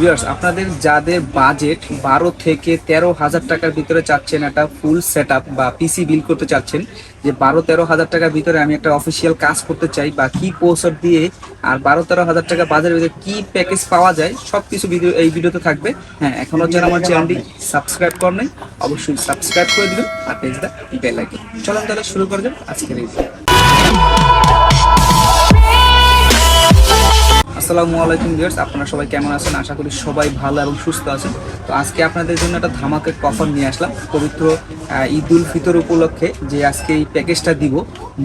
Viewers আপনাদের যাদের budget বারো থেকে তেরো হাজার টাকার ভিতরে চাচ্ছেন একটা ফুল সেট বা পিসি বিল করতে চাচ্ছেন, যে বারো তেরো হাজার টাকার ভিতরে আমি একটা অফিসিয়াল কাজ করতে চাই বা কি পোস্টার দিয়ে আর বারো তেরো হাজার টাকা বাজারের ভিতরে কি প্যাকেজ পাওয়া যায় সব কিছু ভিডিও এই ভিডিওতে থাকবে। হ্যাঁ এখনও যারা আমার চ্যানেলটি সাবস্ক্রাইব করেন অবশ্যই সাবস্ক্রাইব করে দিবেন আর পেজ দা বেল আইকন চলুন তাহলে শুরু করে যান আজকের এই আসসালামু আলাইকুম ভিউয়ার্স আপনারা সবাই কেমন আছেন? আশা করি সবাই ভালো এবং সুস্থ আছেন। তো আজকে আপনাদের জন্য একটা ধামাকের কফার নিয়ে আসলাম। পবিত্র আহ, ঈদ উল ফিতর উপলক্ষে যে আজকে এই প্যাকেজটা দিব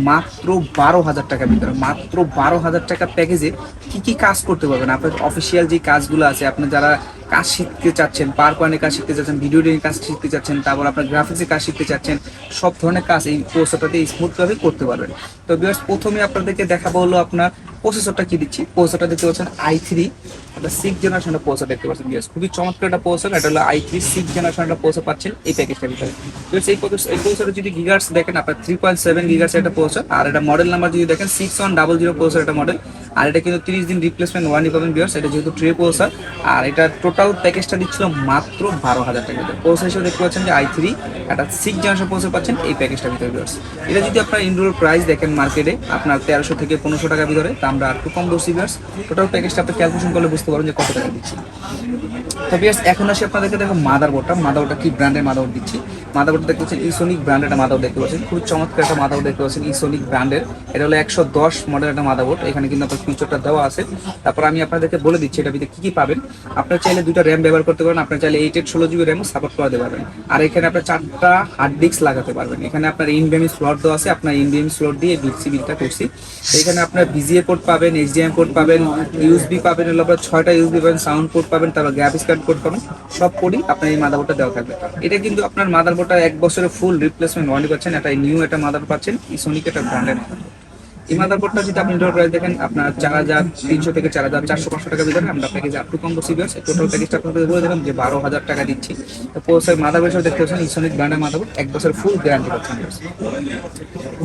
মাত্র বারো হাজার টাকার ভিতরে। মাত্র বারো হাজার টাকা প্যাকেজে কি কি কাজ করতে পারবেন? আপনার অফিসিয়াল যে কাজগুলো আছে আপনি যারা কাজ শিখতে চাচ্ছেন পাওয়ার পয়েন্টের কাজ শিখতে চাচ্ছেন ভিডিও এডিটিং কাজ শিখতে চাচ্ছেন, তারপর আপনার গ্রাফিক্সের কাজ শিখতে চাচ্ছেন, সব ধরনের কাজ এই প্রসেসরটাতে স্মুথভাবে করতে পারবেন। তো বিয়ার্স প্রথমে আপনাদেরকে দেখাবো হলো আপনার প্রসেসরটা কি দিচ্ছি। প্রসেসরটা দেখতে পাচ্ছেন আই থ্রি একটা সিক্স জেনারেশনের প্রসেসর দেখতে পাচ্ছেন বিয়ার্স খুবই চমৎকার একটা প্রসেসর এটা হলো আই থ্রি সিক্স জেনারেশনের প্রসেসর পাচ্ছেন এই প্যাকেজটার ভিতরে। বিয়ার্স এই এই প্রসেসরে যদি গিগার্স দেখেন, আপনার থ্রি পয়েন্ট সেভেন গিগার্স একটা প্রসেসর আর এটা মডেল নাম্বার যদি দেখেন six one double zero processor একটা মডেল আর এটা কিন্তু তিরিশ দিন রিপ্লেসমেন্ট ওয়ারেন্টি পাবেন বিয়ার্স এটা যেহেতু ট্রে প্রসেসর আর এটা টোটাল প্যাকেজটা দিচ্ছিল মাত্র বারো হাজার টাকা। প্রসেসর হিসেবে দেখতে পাচ্ছেন যে আই থ্রি একটা সিক্স জেনারেশন প্রসেসর পাচ্ছেন এই প্যাকেজটার ভিতরে বিয়ার্স এটা যদি আপনার ইনডোর প্রাইস দেখেন মার্কেটে আপনার তেরোশো থেকে পনেরোশো টাকা ভিতরে, তা আমরা একটু কম দোষী বিয়ার্স টোটাল প্যাকেজটা আপনি ক্যালকুলেশন করলে বুঝতে পারবেন যে কত টাকা দিচ্ছি। তো এখন আসি আপনাদেরকে দেখো মাদারবোর্ডটা মাদারবোর্ডটা কি ব্র্যান্ডের মাদারবোর্ড দিচ্ছি? মাদারবোর্ডটা দেখতে পাচ্ছেন ইসোনিক ব্র্যান্ডের একটা মাদারবোর্ড দেখতে পাচ্ছেন। খুব চমৎকার একটা মাদারবোর্ড দেখতে পাচ্ছেন ইসোনিক ব্র্যান্ডের এটা হলো একশো দশ মডেল একটা মাদারবোর্ড এখানে কিন্তু আপনার ফিচারটা দেওয়া আছে। তারপর আমি আপনাদেরকে বলে দিচ্ছি, এটা ভিতরে কি কি পাবেন। আপনার চাইলে দুটো র্যাম ব্যবহার করতে পারেন, আপনার চাইলে এইট এইট ষোলো জিবি র্যাম সাপোর্ট করাতে পারবেন। আর এখানে আপনার চারটা হার্ড ডিস্ক লাগাতে পারবেন। এখানে আপনার ইনভেমি স্লট দেওয়া আছে, আপনার ইনভেমি স্লট দিয়ে বিসি বিলটা করছি। এখানে আপনার বিজিএ কোড পাবেন এইচডিএম কোড পাবেন ইউএসবি পাবেন হলো আপনার ছয়টা ইউএসবি পাবেন সাউন্ড কোড পাবেন, তারপর গ্রাফিক্স কার্ড কোড পাবেন সব কোডই আপনার এই মাদারবোর্ডটা দেওয়া থাকবে। এটা কিন্তু আপনার মাদারবোর্ডটা এক বছরের ফুল রিপ্লেসমেন্ট ওয়ারেন্টি পাচ্ছেন। একটা নিউ একটা মাদার পাচ্ছেন। ইসোনিক একটা ব্র্যান্ডের এই মাদারবোর্ডটা যদি আপনি প্রাইস দেখেন, আপনার চার হাজার তিনশো থেকে চার হাজার চারশো পাঁচশো টাকা ভিতরে আমরা প্যাকেজে আপ টু কম সিভিয়ার্স টোটাল প্যাকেজটা আপনাদের বলে দেবেন যে বারো হাজার টাকা দিচ্ছি। তো পোস্টের মাদারবোর্ড দেখতে পাচ্ছেন ইসোনিক ব্র্যান্ডের মাদারবোর্ড, এক বছর ফুল গ্যারান্টি পাচ্ছেন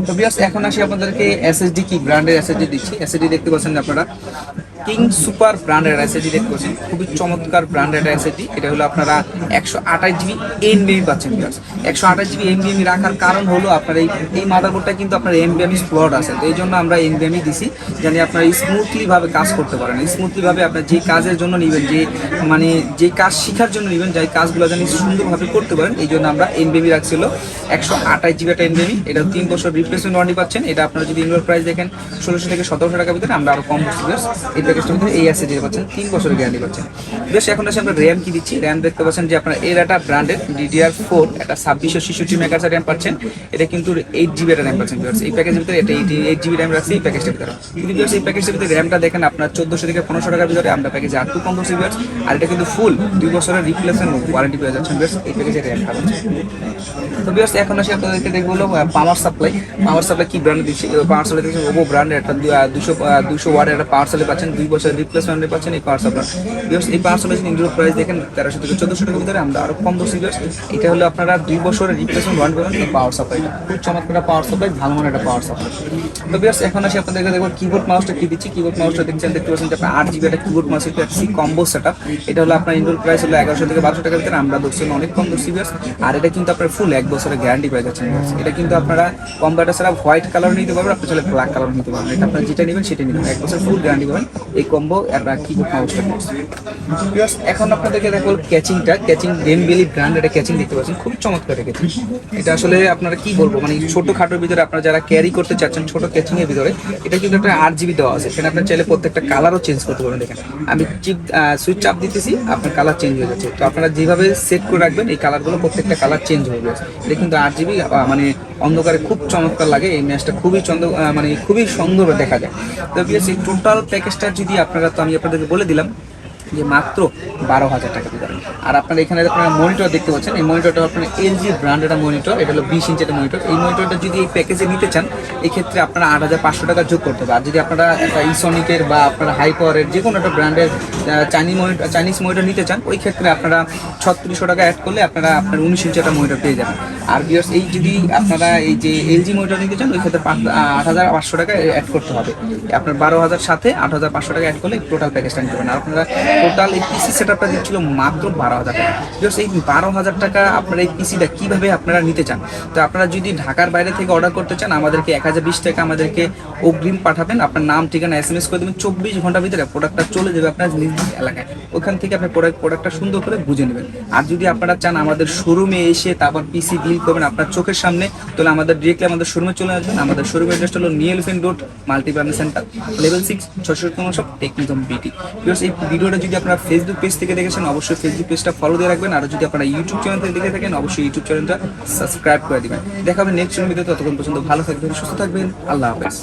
তো বিয়াস এখন আসি আপনাদেরকে এসএসডি কি ব্র্যান্ডের এসএসডি দিচ্ছি। এসএসডি দেখতে পাচ্ছেন আপনারা কিং সুপার ব্র্যান্ডের এসএসডি দেখতে পাচ্ছেন। খুবই চমৎকার ব্র্যান্ডের এসএসডি এটা হলো আপনারা একশো আঠাশ জিবি এমবিএম পাচ্ছেন বিয়াস একশো আঠাশ জিবি এমবিএম রাখার কারণ হলো আপনার এই এই মাদারবোর্ডটা কিন্তু আপনার এমবিএম স্লট আছে। তো এই জন্য আমরা এমবিএমই দিছি, জানি আপনারা স্মুথলি ভাবে কাজ করতে পারেন। স্মুথলি ভাবে আপনার যে কাজের জন্য নেবেন, যে মানে যে কাজ শেখার জন্য নেবেন যে কাজগুলো জানি সুন্দরভাবে করতে পারেন, এই জন্য আমরা এনবিএমি রাখছিল। একশো আঠাশ জিবি একটা এনবিএমি এটা তিন বছর রিপ্লেসমেন্ট ওয়ারেন্টি পাচ্ছেন। এটা আপনারা যদি ইনডোর প্রাইস দেখেন, ষোলোশো থেকে সতেরোশো টাকার ভিতরে আমরা আরও কম এই প্যাকেজটার ভিতরে এই দিতে পাচ্ছেন, তিন বছরের গ্যারান্টি পাচ্ছেন। বেশ, এখন আসে আমরা র্যাম কি দিচ্ছি? র্যাম দেখতে পাচ্ছেন যে আপনার এর একটা ব্র্যান্ডের ডিডিআর ফোর একটা ছাব্বিশশো ছেষট্টি মেগাস র্যাম পাচ্ছেন। এটা কিন্তু এইট জিবি একটা র্যাম পাচ্ছেন। এই প্যাকেজের ভিতরে এটা এইট জিবি র্যাম রাখছি এই প্যাকেজটার ভিতরে। viewers, এই প্যাকেজের ভিতরে র্যামটা দেখেন আপনার চোদ্দশো থেকে পনেরোশো টাকার ভিতরে আমরা প্যাকেজে আর টু করছি viewers। আর এটা কিন্তু ফুল দুই বছরের রিপ্লেসমেন্ট ওয়ারেন্টি পেয়ে যাচ্ছেন viewers, এই প্যাকেজের র্যামটা তো বিয়ার্স এখন আসি আপনাদেরকে দেখব হলো পাওয়ার সাপ্লাই পাওয়ার সাপ্লাই কি ব্র্যান্ড দিচ্ছি? পাওয়ার সাপ্লাই দিচ্ছি ওপো ব্র্যান্ডের একটা দুশো দুশো ওয়ার্ডের একটা পাওয়ার সাপ্লাই পাচ্ছেন দুই বছরের রিপ্লেসমেন্ট পাচ্ছেন এই পাওয়ার সাপ্লাই বিয়ার্স এই পাওয়ার সাপ্লাই ইন্ডিয়ার প্রাইস দেখেন তেরোশো থেকে চোদ্দশো টাকার ভিতরে আমরা আরও কম দোষী বিয়ার্স এটা হলো আপনারা দুই বছরের রিপ্লেসমেন্ট ওয়ান পাবেন এই পাওয়ার সাপ্লাইটা খুব চমৎকার পাওয়ার সাপ্লাই ভালো মানের একটা পাওয়ার সাপ্লাই তো বিয়ার্স এখন আসি আপনাদেরকে দেখব কিবোর্ড মাউসটা কি দিচ্ছি? কিবোর্ড মাউসটা দেখছেন দেখতে পাচ্ছেন যে আপনার আট জিবি একটা কিবোর্ড মাউস একটা সি কম্বো সেট এটা হলো আপনার ইন্ডোর প্রাইস হলো এগারোশো থেকে বারোশো টাকার ভিতরে আমরা ধরছি অনেক কম দোষী বিয়ার্স আর এটা কিন্তু আপনার ফুল এক বছরের গ্যারান্টি পেয়ে যাচ্ছেন এটা কিন্তু আপনারা কম্পিউটার ছাড়া হোয়াইট কালার নিতে পারবেন আপনি চাইলে ব্ল্যাক কালার নিতে পারবেন। এটা আপনার যেটা নেবেন সেটা নেবেন এক বছর ফুল গ্যারান্টি পাবেন এই কম্বো একটা কিবোর্ড মাউসটা Viewers, এখন আপনাদেরকে দেখো ক্যাচিংটা ক্যাচিং ডেনবেলি ব্র্যান্ড এটা ক্যাচিং দেখতে পাচ্ছেন খুব চমৎকার এটা আসলে আপনারা কি বলব মানে ছোট খাটোর ভিতরে আপনারা যারা ক্যারি করতে চাচ্ছেন ছোট ক্যাচিং এর ভিতরে, এটা কিন্তু একটা আট জিবি দেওয়া আছে। আপনার চাইলে প্রত্যেকটা কালারও চেঞ্জ করতে পারবেন দেখেন আমি চিপ সুইচ চাপ দিতেছি, আপনার কালার চেঞ্জ হয়ে যাচ্ছে। তো আপনারা যেভাবে সেট করে রাখবেন, এই কালারগুলো প্রত্যেকটা কালার চেঞ্জ হয়ে যাচ্ছে। এটা কিন্তু আট জিবি মানে অন্ধকারে খুব চমৎকার লাগে। এই ম্যাচটা খুবই চন্দ মানে খুবই সুন্দর দেখা যায়। তো বিএস এই টোটাল প্যাকেজটা যদি আপনারা, তো আমি আপনাদেরকে বলে দিলাম যে মাত্র বারো হাজার টাকা দিতে পারেন আর আপনারা এখানে আপনারা মনিটর দেখতে পাচ্ছেন। এই মনিটরটা আপনার এলজি ব্র্যান্ড একটা মনিটর এটা হলো বিশ ইঞ্চের মনিটর এই মনিটরটা যদি এই প্যাকেজে নিতে চান, এক্ষেত্রে ক্ষেত্রে আপনারা আট হাজার পাঁচশো টাকা যোগ করতে হবে। আর যদি আপনারা একটা ইসনিকের বা আপনারা হাই পাওয়ারের যে কোনো একটা ব্র্যান্ডের চাইনিজ মনিটর চাইনিজ মনিটর নিতে চান, ওই ক্ষেত্রে আপনারা ছত্রিশশো টাকা অ্যাড করলে আপনারা আপনার উনিশ ইঞ্চের একটা মনিটর পেয়ে যাবেন। আর বিয়ার্স এই যদি আপনারা এই যে এলজি মনিটর নিতে চান, ওই ক্ষেত্রে আট হাজার পাঁচশো টাকা অ্যাড করতে হবে। আপনার বারো হাজার সাথে আট হাজার পাঁচশো টাকা অ্যাড করলে টোটাল প্যাকেজটা নিতে পারেন আর আপনারা টোটাল এই পিসি সেটআপটা দিচ্ছিল মাত্র বারো হাজার টাকা। Viewers, এই বারো হাজার টাকা আপনারা এই পিসিটা কীভাবে আপনারা নিতে চান? তো আপনারা যদি ঢাকার বাইরে থেকে অর্ডার করতে চান আমাদেরকে এক হাজার বিশ টাকা আমাদেরকে অগ্রিম পাঠাবেন। আপনার নাম ঠিকানা এস এম এস করে দেবেন। চব্বিশ ঘণ্টার ভিতরে প্রোডাক্টটা চলে যাবে আপনার নিজ নিজ এলাকায়। ওখান থেকে আপনি প্রোডাক্ট প্রোডাক্টটা সুন্দর করে বুঝে নেবেন। আর যদি আপনারা চান আমাদের শোরুমে এসে তারপর পিসি ডিল করবেন আপনার চোখের সামনে তাহলে আমাদের ডিরেক্টলি আমাদের শোরুমে চলে আসবেন। আমাদের শোরুমের অ্যাড্রেসটা হলো Elephant Road Multiplan Center level six ছশো সব টেকনিকম বিটি বিকজ এই ভিডিওটা যদি আপনারা ফেসবুক পেজ থেকে দেখেছেন, অবশ্যই ফেসবুক পেজটা ফলো দিয়ে রাখবেন। আর যদি আপনারা ইউটিউব চ্যানেল থেকে দেখে থাকেন, অবশ্যই ইউটিউব চ্যানেলটা সাবস্ক্রাইব করে দেবেন। দেখা হবে নেক্সট ভিডিওতে ততক্ষণ পর্যন্ত ভালো থাকবেন, সুস্থ থাকবেন। আল্লাহ হাফেজ।